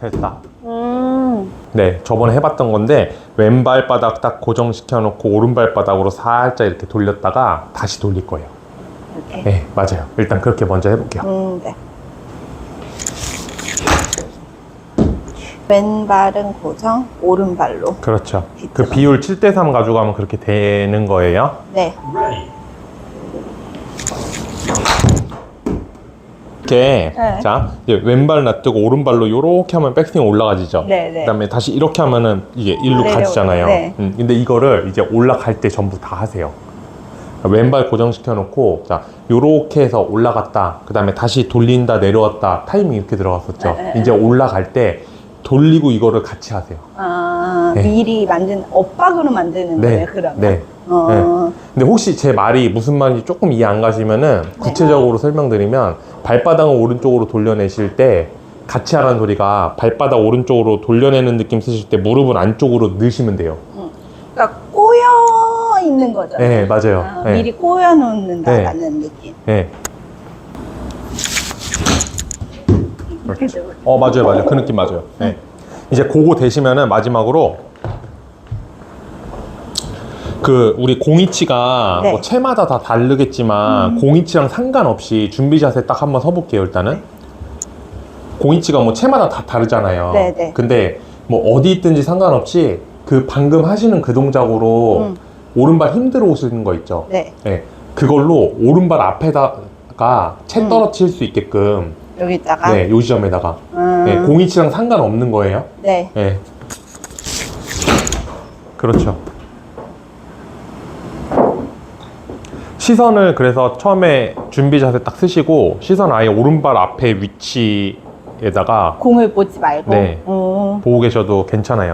됐다. 음. 네, 저번에 해봤던 건데 왼발 바닥 딱 고정시켜 놓고 오른발 바닥으로 살짝 이렇게 돌렸다가 다시 돌릴 거예요. 이렇게. 네, 맞아요. 일단 그렇게 먼저 해볼게요. 음, 네. 왼발은 고정, 오른발로. 그렇죠. 그. 비율 7대3 가져가면 그렇게 되는 거예요. 네. 이렇게 네. 자 이제 왼발 놔두고 오른발로 이렇게 하면 백스윙 올라가지죠. 네, 네. 그다음에 다시 이렇게 하면은 이게 일로 내려오죠. 가지잖아요. 네. 음, 근데 이거를 이제 올라갈 때 전부 다 하세요. 왼발 고정시켜 놓고 자 요렇게 해서 올라갔다. 그 다음에 다시 돌린다 내려왔다. 타이밍 이렇게 들어갔었죠. 네, 네, 이제 올라갈 때 돌리고 이거를 같이 하세요. 아, 네. 미리 만든, 엇박으로 만드는 거예요, 그러면? 네. 어, 근데 혹시 제 말이 무슨 말인지 조금 이해 안 가시면은 네. 구체적으로 설명드리면 발바닥을 오른쪽으로 돌려내실 때 같이 하라는 소리가 발바닥 오른쪽으로 돌려내는 느낌 쓰실 때 무릎을 안쪽으로 넣으시면 돼요. 그러니까 꼬여 있는 거죠. 네, 맞아요. 아, 네. 미리 꼬여 놓는다라는 느낌. 네. 이렇게 되고. 어 맞아요 맞아요 그 느낌 맞아요. 네. 이제 그거 되시면은 마지막으로 그 우리 공이치가 네. 음. 뭐 채마다 다 다르겠지만 공이치랑 상관없이 준비 자세 딱 한번 서볼게요 일단은. 공이치가 뭐 채마다 다 다르잖아요. 네, 네. 근데 뭐 어디 있든지 상관없이 그 방금 하시는 그 동작으로 음. 오른발 힘들어 오시는 거 있죠. 네, 네. 그걸로 오른발 앞에다가 채 음. 떨어뜨릴 수 있게끔 여기다가. 네, 요 지점에다가 음, 네, 공이치랑 상관없는 거예요. 네. 네. 그렇죠. 시선을 그래서 처음에 준비 자세 딱 쓰시고 시선 아예 오른발 앞에 위치에다가 공을 보지 말고. 네. 음, 보고 계셔도 괜찮아요.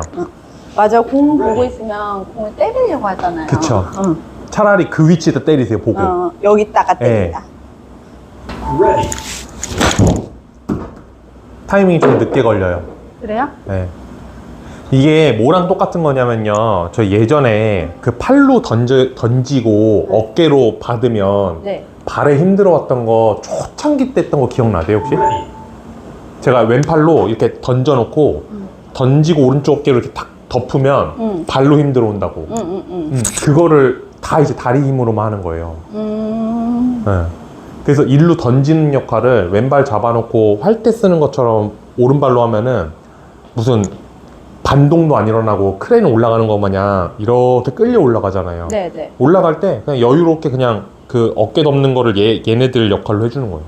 맞아, 공 보고 있으면 공을 때리려고 하잖아요. 그쵸. 응. 차라리 그 위치에다 때리세요, 보고. 어, 여기다가 때린다. 타이밍이 좀 늦게 걸려요. 그래요? 네. 이게 뭐랑 똑같은 거냐면요. 저 예전에 그 팔로 던져, 던지고 어깨로 받으면 네. 발에 힘들어왔던 거 초창기 때 했던 거 기억나세요 혹시? 제가 왼팔로 이렇게 던져놓고 음. 던지고 오른쪽 어깨로 이렇게 탁 덮으면 음. 발로 힘들어 온다고. 응, 응, 응. 음, 그거를 다 이제 다리 힘으로만 하는 거예요. 음. 네. 그래서 일로 던지는 역할을 왼발 잡아놓고 활 때 쓰는 것처럼 오른발로 하면은 무슨 반동도 안 일어나고 크레인 올라가는 것 마냥 이렇게 끌려 올라가잖아요. 네, 네. 올라갈 때 그냥 여유롭게 그냥 그 어깨 덮는 거를 얘, 얘네들 역할로 해주는 거예요.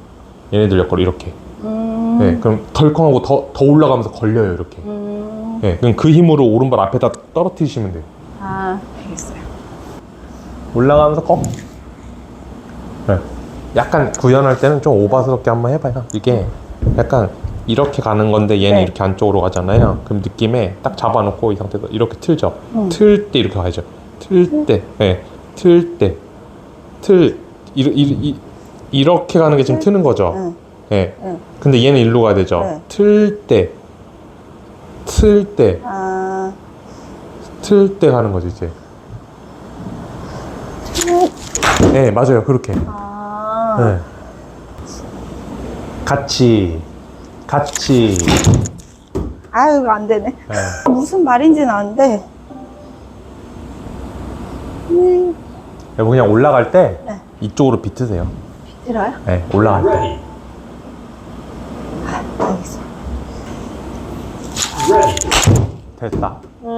얘네들 역할로 이렇게. 음. 네, 그럼 덜컹하고 더, 더 올라가면서 걸려요, 이렇게. 음. 네, 그럼 그 힘으로 오른발 앞에다 떨어뜨리시면 돼요. 아, 알겠어요. 올라가면서 꺾. 네. 약간 구현할 때는 좀 오바스럽게 한번 해봐요. 이게 약간 이렇게 가는 건데 얘는 네. 이렇게 안쪽으로 가잖아요. 그럼 느낌에 딱 잡아놓고 이 상태에서 이렇게 틀죠. 음. 틀때 이렇게 가야죠. 틀 때, 네. 틀 때, 틀 이, 이, 이, 이렇게 가는 게 지금 트는 거죠. 응, 네. 응. 근데 얘는 일로 가야 되죠. 네. 틀 때, 틀 때, 아, 틀때 가는 거지 이제. 네, 맞아요. 그렇게. 아. 네. 같이, 같이. 아유, 이거 안 되네. 네. 무슨 말인지는 아는데. 음, 여러분 그냥 올라갈 때 네. 이쪽으로 비트세요. 들어요? 네, 올라갈 때. 알겠어요. 됐다. 음.